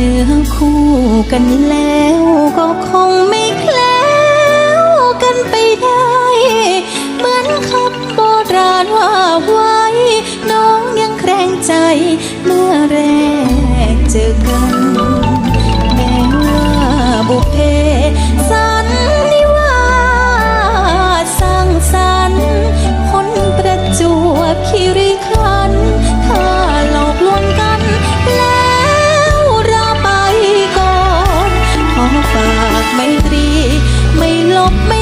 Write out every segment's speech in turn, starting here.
เนื้อคู่กันแล้วก็คงไม่ me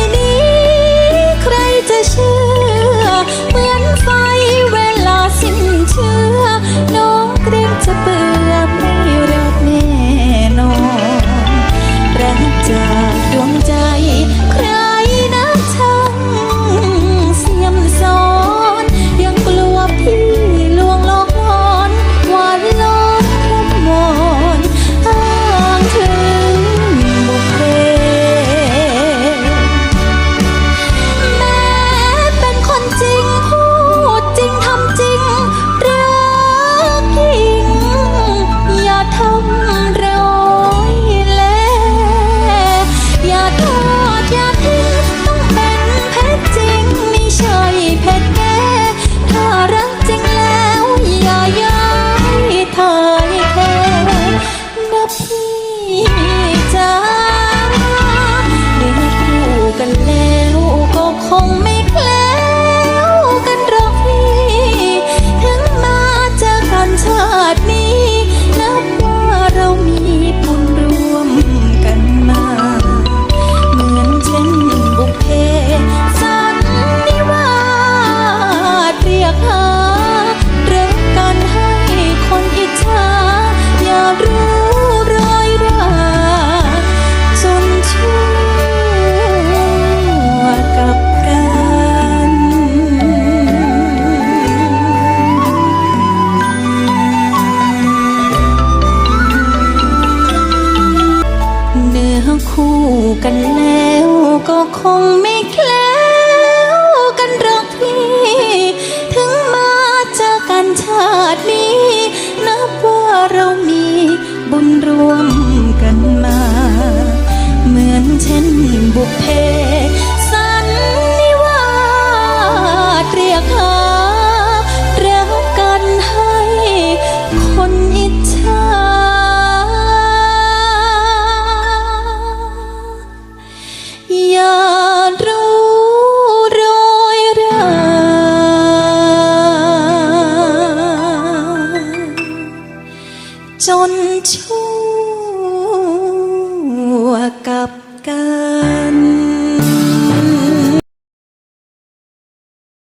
กันแล้วก็คงไม่แคล้วกันหรอกพี่ ถึงมาเจอกันชาตินี้นับว่าเรามีบุญรวมกันมา เหมือนเช่นบุกเพสันนิวาสเรียกหา จนชั่วกา